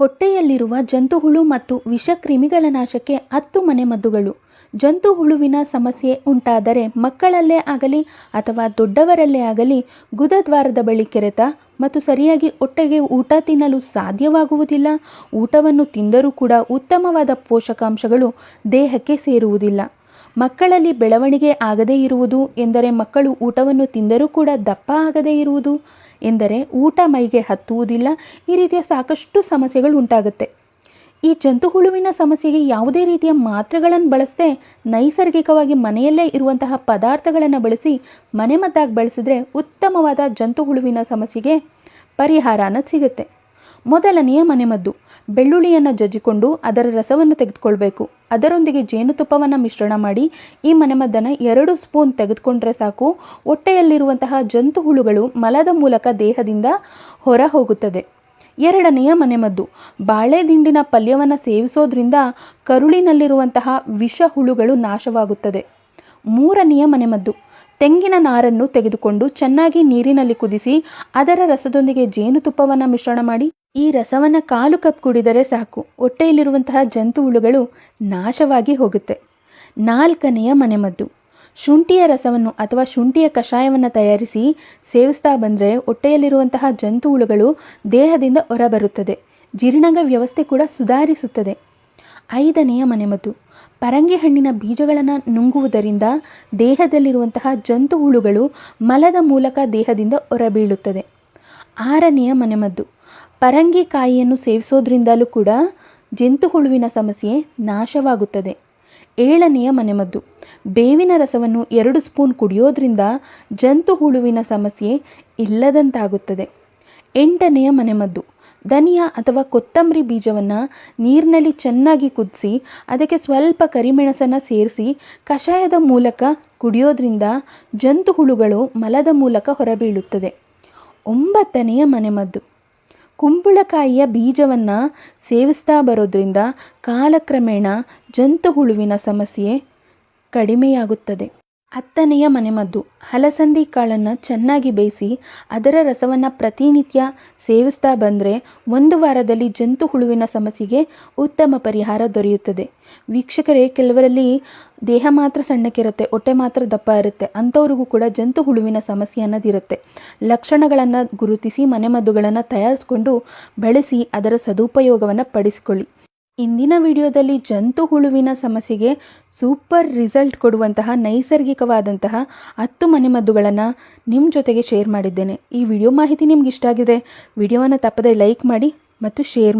ಹೊಟ್ಟೆಯಲ್ಲಿರುವ ಜಂತುಹುಳು ಮತ್ತು ವಿಷಕ್ರಿಮಿಗಳ ನಾಶಕ್ಕೆ ಹತ್ತು ಮನೆಮದ್ದುಗಳು. ಜಂತುಹುಳುವಿನ ಸಮಸ್ಯೆ ಉಂಟಾದರೆ ಮಕ್ಕಳಲ್ಲೇ ಆಗಲಿ ಅಥವಾ ದೊಡ್ಡವರಲ್ಲೇ ಆಗಲಿ ಗುದದ್ವಾರದ ಬಳಿ ಕೆರೆತ ಮತ್ತು ಸರಿಯಾಗಿ ಹೊಟ್ಟೆಗೆ ಊಟ ತಿನ್ನಲು ಸಾಧ್ಯವಾಗುವುದಿಲ್ಲ. ಊಟವನ್ನು ತಿಂದರೂ ಕೂಡ ಉತ್ತಮವಾದ ಪೋಷಕಾಂಶಗಳು ದೇಹಕ್ಕೆ ಸೇರುವುದಿಲ್ಲ. ಮಕ್ಕಳಲ್ಲಿ ಬೆಳವಣಿಗೆ ಆಗದೇ ಇರುವುದು ಎಂದರೆ ಮಕ್ಕಳು ಊಟವನ್ನು ತಿಂದರೂ ಕೂಡ ದಪ್ಪ ಆಗದೇ ಇರುವುದು ಎಂದರೆ ಊಟ ಮೈಗೆ ಹತ್ತುವುದಿಲ್ಲ. ಈ ರೀತಿಯ ಸಾಕಷ್ಟು ಸಮಸ್ಯೆಗಳು ಉಂಟಾಗುತ್ತೆ. ಈ ಜಂತು ಹುಳುವಿನ ಸಮಸ್ಯೆಗೆ ಯಾವುದೇ ರೀತಿಯ ಮಾತ್ರೆಗಳನ್ನು ಬಳಸದೆ ನೈಸರ್ಗಿಕವಾಗಿ ಮನೆಯಲ್ಲೇ ಇರುವಂತಹ ಪದಾರ್ಥಗಳನ್ನು ಬಳಸಿ ಮನೆಮದ್ದಾಗಿ ಬಳಸಿದ್ರೆ ಉತ್ತಮವಾದ ಜಂತುಹುಳುವಿನ ಸಮಸ್ಯೆಗೆ ಪರಿಹಾರನ ಸಿಗುತ್ತೆ. ಮೊದಲನೆಯ ಮನೆಮದ್ದು ಬೆಳ್ಳುಳ್ಳಿಯನ್ನು ಜಜ್ಜಿಕೊಂಡು ಅದರ ರಸವನ್ನು ತೆಗೆದುಕೊಳ್ಬೇಕು. ಅದರೊಂದಿಗೆ ಜೇನುತುಪ್ಪವನ್ನು ಮಿಶ್ರಣ ಮಾಡಿ, ಈ ಮನೆಮದ್ದನ್ನು ಎರಡು ಸ್ಪೂನ್ ತೆಗೆದುಕೊಂಡ್ರೆ ಸಾಕು. ಹೊಟ್ಟೆಯಲ್ಲಿರುವಂತಹ ಜಂತು ಹುಳುಗಳು ಮಲದ ಮೂಲಕ ದೇಹದಿಂದ ಹೊರ ಹೋಗುತ್ತದೆ ಎರಡನೆಯ ಮನೆಮದ್ದು ಬಾಳೆ ದಿಂಡಿನ ಪಲ್ಯವನ್ನು ಸೇವಿಸೋದ್ರಿಂದ ಕರುಳಿನಲ್ಲಿರುವಂತಹ ವಿಷ ಹುಳುಗಳು ನಾಶವಾಗುತ್ತದೆ. ಮೂರನೆಯ ಮನೆಮದ್ದು ತೆಂಗಿನ ನಾರನ್ನು ತೆಗೆದುಕೊಂಡು ಚೆನ್ನಾಗಿ ನೀರಿನಲ್ಲಿ ಕುದಿಸಿ ಅದರ ರಸದೊಂದಿಗೆ ಜೇನುತುಪ್ಪವನ್ನು ಮಿಶ್ರಣ ಮಾಡಿ, ಈ ರಸವನ್ನು ಕಾಲು ಕಪ್ ಕುಡಿದರೆ ಸಾಕು. ಹೊಟ್ಟೆಯಲ್ಲಿರುವಂತಹ ಜಂತು ಹುಳುಗಳು ನಾಶವಾಗಿ ಹೋಗುತ್ತೆ. ನಾಲ್ಕನೆಯ ಮನೆಮದ್ದು. ಶುಂಠಿಯ ರಸವನ್ನು ಅಥವಾ ಶುಂಠಿಯ ಕಷಾಯವನ್ನು ತಯಾರಿಸಿ ಸೇವಿಸ್ತಾ ಬಂದರೆ ಹೊಟ್ಟೆಯಲ್ಲಿರುವಂತಹ ಜಂತು ಹುಳುಗಳು ದೇಹದಿಂದ ಹೊರಬರುತ್ತದೆ. ಜೀರ್ಣಾಂಗ ವ್ಯವಸ್ಥೆ ಕೂಡ ಸುಧಾರಿಸುತ್ತದೆ. ಐದನೆಯ ಮನೆಮದ್ದು. ಪರಂಗಿ ಹಣ್ಣಿನ ಬೀಜಗಳನ್ನು ನುಂಗುವುದರಿಂದ ದೇಹದಲ್ಲಿರುವಂತಹ ಜಂತು ಹುಳುಗಳು ಮಲದ ಮೂಲಕ ದೇಹದಿಂದ ಹೊರಬೀಳುತ್ತದೆ. ಆರನೆಯ ಮನೆಮದ್ದು. ಪರಂಗಿ ಕಾಯಿಯನ್ನು ಸೇವಿಸೋದ್ರಿಂದಲೂ ಕೂಡ ಜಂತು ಹುಳುವಿನ ಸಮಸ್ಯೆ ನಾಶವಾಗುತ್ತದೆ. ಏಳನೆಯ ಮನೆಮದ್ದು. ಬೇವಿನ ರಸವನ್ನು ಎರಡು ಸ್ಪೂನ್ ಕುಡಿಯೋದ್ರಿಂದ ಜಂತು ಹುಳುವಿನ ಸಮಸ್ಯೆ ಇಲ್ಲದಂತಾಗುತ್ತದೆ. ಎಂಟನೆಯ ಮನೆಮದ್ದು. ಧನಿಯಾ ಅಥವಾ ಕೊತ್ತಂಬರಿ ಬೀಜವನ್ನು ನೀರಿನಲ್ಲಿ ಚೆನ್ನಾಗಿ ಕುದಿಸಿ, ಅದಕ್ಕೆ ಸ್ವಲ್ಪ ಕರಿಮೆಣಸನ್ನು ಸೇರಿಸಿ, ಕಷಾಯದ ಮೂಲಕ ಕುಡಿಯೋದ್ರಿಂದ ಜಂತು ಹುಳುಗಳು ಮಲದ ಮೂಲಕ ಹೊರಬೀಳುತ್ತದೆ. ಒಂಬತ್ತನೆಯ ಮನೆಮದ್ದು. ಕುಂಬಳಕಾಯಿಯ ಬೀಜವನ್ನು ಸೇವಿಸ್ತಾ ಬರೋದ್ರಿಂದ ಕಾಲಕ್ರಮೇಣ ಜಂತು ಹುಳುವಿನ ಸಮಸ್ಯೆ ಕಡಿಮೆಯಾಗುತ್ತದೆ. ಹತ್ತನೆಯ ಮನೆಮದ್ದು. ಹಲಸಂದಿ ಕಾಳನ್ನು ಚೆನ್ನಾಗಿ ಬೇಯಿಸಿ ಅದರ ರಸವನ್ನು ಪ್ರತಿನಿತ್ಯ ಸೇವಿಸ್ತಾ ಬಂದರೆ ಒಂದು ವಾರದಲ್ಲಿ ಜಂತು ಹುಳುವಿನ ಸಮಸ್ಯೆಗೆ ಉತ್ತಮ ಪರಿಹಾರ ದೊರೆಯುತ್ತದೆ. ವೀಕ್ಷಕರೇ, ಕೆಲವರಲ್ಲಿ ದೇಹ ಮಾತ್ರ ಸಣ್ಣಕ್ಕಿರುತ್ತೆ ಹೊಟ್ಟೆ ಮಾತ್ರ ದಪ್ಪ ಇರುತ್ತೆ. ಅಂಥವ್ರಿಗೂ ಕೂಡ ಜಂತು ಹುಳುವಿನ ಸಮಸ್ಯೆ ಅನ್ನೋದಿರುತ್ತೆ ಲಕ್ಷಣಗಳನ್ನು ಗುರುತಿಸಿ ಮನೆಮದ್ದುಗಳನ್ನು ತಯಾರಿಸ್ಕೊಂಡು ಬಳಸಿ ಅದರ ಸದುಪಯೋಗವನ್ನು ಪಡಿಸಿಕೊಳ್ಳಿ. ಇಂದಿನ ವಿಡಿಯೋದಲ್ಲಿ ಜಂತು ಹುಳುವಿನ ಸಮಸ್ಯೆಗೆ ಸೂಪರ್ ರಿಸಲ್ಟ್ ಕೊಡುವಂತಹ ನೈಸರ್ಗಿಕವಾದಂತಹ ಹತ್ತು ಮನೆಮದ್ದುಗಳನ್ನು ನಿಮ್ಮ ಜೊತೆಗೆ ಶೇರ್ ಮಾಡಿದ್ದೇನೆ. ಈ ವಿಡಿಯೋ ಮಾಹಿತಿ ನಿಮ್ಗೆ ಇಷ್ಟ ಆಗಿದೆ ವಿಡಿಯೋವನ್ನು ತಪ್ಪದೆ ಲೈಕ್ ಮಾಡಿ ಮತ್ತು ಶೇರ್